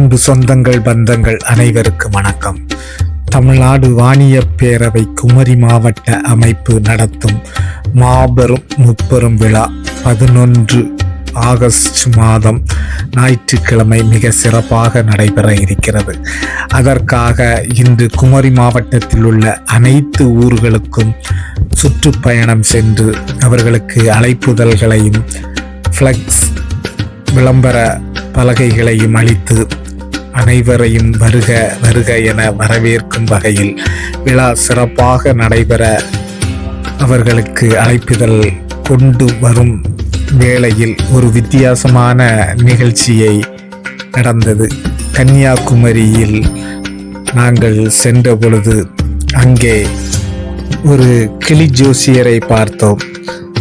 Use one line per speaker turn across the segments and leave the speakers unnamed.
அன்பு சொந்தங்கள் பந்தங்கள் அனைவருக்கும் வணக்கம். தமிழ்நாடு வாணிய பேரவை குமரி மாவட்ட அமைப்பு நடத்தும் மாபெரும் முப்பெரும் விழா பதினொன்று ஆகஸ்ட் மாதம் ஞாயிற்றுக்கிழமை மிக சிறப்பாக நடைபெற இருக்கிறது. அதற்காக இன்று குமரி மாவட்டத்தில் உள்ள அனைத்து ஊர்களுக்கும் சுற்றுப்பயணம் சென்று அவர்களுக்கு அழைப்புதல்களையும் ஃப்ளக்ஸ் விளம்பர பலகைகளையும் அளித்து அனைவரையும் வருக வருக என வரவேற்கும் வகையில் விழா சிறப்பாக நடைபெற அவர்களுக்கு அழைப்பிதழ் கொண்டு வரும் வேளையில் ஒரு வித்தியாசமான நிகழ்ச்சியை நடந்தது. கன்னியாகுமரியில் நாங்கள் சென்ற பொழுது அங்கே ஒரு கிளி ஜோசியரை பார்த்தோம்.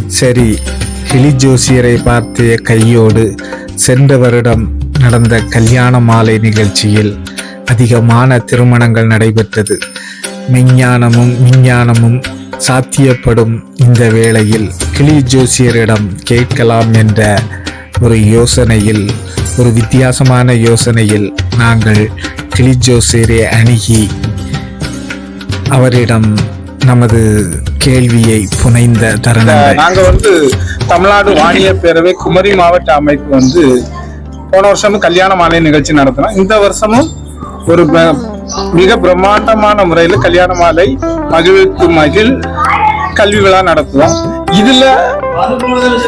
சரி கிளி ஜோசியரை பார்த்த கையோடு சென்ற வருடம் நடந்த கல்யாண மாலை நிகழ்ச்சியில் அதிகமான திருமணங்கள் நடைபெற்றது. மெஞ்ஞானமும் விஞ்ஞானமும் சாத்தியப்படும் இந்த வேளையில் கிளி ஜோசியரிடம் கேட்கலாம் என்ற ஒரு யோசனையில் ஒரு வித்தியாசமான யோசனையில் நாங்கள் கிளி ஜோசியரை அணுகி அவரிடம் நமது கேள்வியை புனைந்த தருணங்கள்.
நாங்க வந்து தமிழ்நாடு வாணிய பேரவை குமரி மாவட்ட அமைப்பு வந்து போன வருஷமும் கல்யாண மாலை நிகழ்ச்சி நடத்தினோம். இந்த வருஷமும் ஒரு ப- மிக பிரம்மாண்டமான முறையில கல்யாண மாலை மகிழ்வுக்கு மகிழ் கல்வி விழா நடத்துவோம். இதுல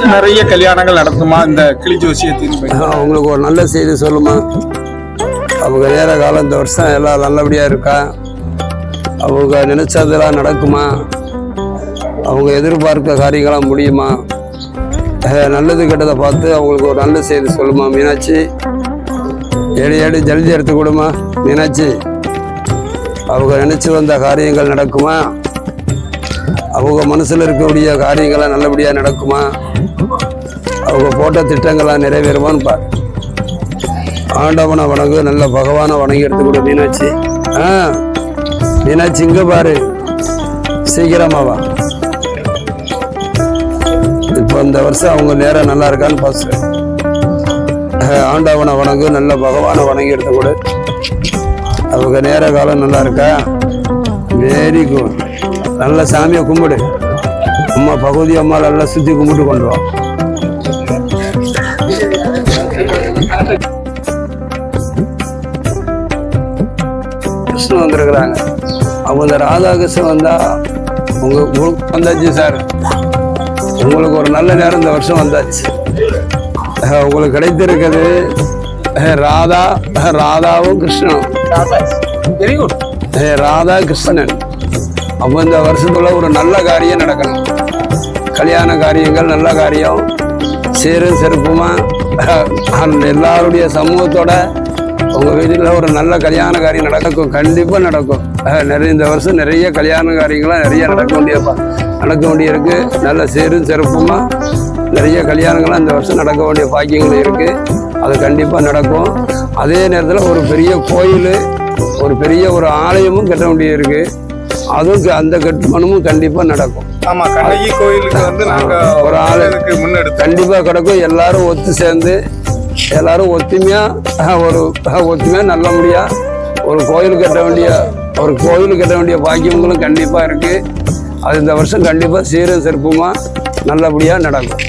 நிறைய கல்யாணங்கள் நடத்துமா? இந்த கிளி ஜோசியத்தின் படி?
அவங்களுக்கு ஒரு நல்ல செய்தி சொல்லுமா? அவங்க நேர காலம் இந்த வருஷம் எல்லாம் நல்லபடியாக இருக்கா? அவங்க நினைச்சதெல்லாம் நடக்குமா? அவங்க எதிர்பார்க்க காரியங்களாம் முடியுமா? நல்லது கெட்டதை பார்த்து அவங்களுக்கு ஒரு நல்ல செய்தி சொல்லுமா மீனாட்சி? ஏடு ஏடு ஜல்தி எடுத்து கொடுமா மீனாட்சி. அவங்க நினச்சி வந்த காரியங்கள் நடக்குமா? அவங்க மனசில் இருக்கக்கூடிய காரியங்கள்லாம் நல்லபடியாக நடக்குமா? அவங்க போட்ட திட்டங்கள்லாம் நிறைவேறுமான்னு பாரு. ஆண்டவனை வணங்கு நல்ல பகவானை வணங்கி எடுத்துக்கொடு மீனாட்சி. ஆ மீனாட்சி இங்கே பாரு. சீக்கிரமாவா இப்போ இந்த வருஷம் அவங்க நேரம் நல்லா இருக்கான்னு பாசு ஆண்டவனை வணங்கு நல்ல பகவானை வணங்கி எடுத்துக்கொடு. அவங்க நேர காலம் நல்லா இருக்கா? வெரி குட் நல்ல சாமியை கும்பிடு. அம்மா பகுதி அம்மா நல்லா சுற்றி கும்பிட்டு கொண்டு வா. கிருஷ்ணன் வந்திருக்கிறாங்க. அவங்க இந்த ராதாகிருஷ்ணன் வந்தா உங்க வந்தாச்சு சார். உங்களுக்கு ஒரு நல்ல நேரம் இந்த வருஷம் வந்தாச்சு. உங்களுக்கு கிடைத்திருக்கிறது ராதா ராதாவும் கிருஷ்ணனும்.
Very good
Radha Krishnan. அப்போ இந்த வருஷத்துல ஒரு நல்ல காரியம் நடக்கணும். கல்யாண காரியங்கள் நல்ல காரியம். சீரும் சிறப்புமா எல்லாருடைய சமூகத்தோட உங்க வீட்டில் ஒரு நல்ல கல்யாண காரியம் நடக்கும். கண்டிப்பா நடக்கும். நிறைய இந்த வருஷம் நிறைய கல்யாண காரியங்கள்லாம் நிறைய நடக்க வேண்டியப்பா நடக்க வேண்டியிருக்கு. நல்ல சீரும் சிறப்புமா. நிறைய கல்யாணங்கள்லாம் இந்த வருஷம் நடக்க வேண்டிய பாக்கியங்கள் இருக்கு. அது கண்டிப்பா நடக்கும். அதே நேரத்தில் ஒரு பெரிய கோயில் ஒரு பெரிய ஒரு ஆலயமும் கட்ட வேண்டியிருக்கு. அதுவும் அந்த கட்டுமானமும் கண்டிப்பா நடக்கும்.
ஆமா கண்ணகி கோயிலுக்கு வந்து நாங்க
ஒரு ஆளு.
இதுக்கு முன்னெடுத்தோம்.
கண்டிப்பா கிடக்கும். எல்லாரும் ஒத்து சேர்ந்து எல்லாரும் ஒத்துமையா அஹ், ஒரு அஹ், ஒத்துமையா நல்லபடியா ஒரு கோயில் கட்ட வேண்டிய ஒரு கோயில் கட்ட வேண்டிய பாக்கியங்களும் கண்டிப்பா இருக்கு. அது இந்த வருஷம் கண்டிப்பா சீரும் சிறப்புமா நல்லபடியா நடக்கும்.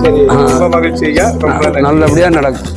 சரி ரொம்ப மகிழ்ச்சியா ரொம்ப நன்றி.
நல்லபடியா நடக்கும்.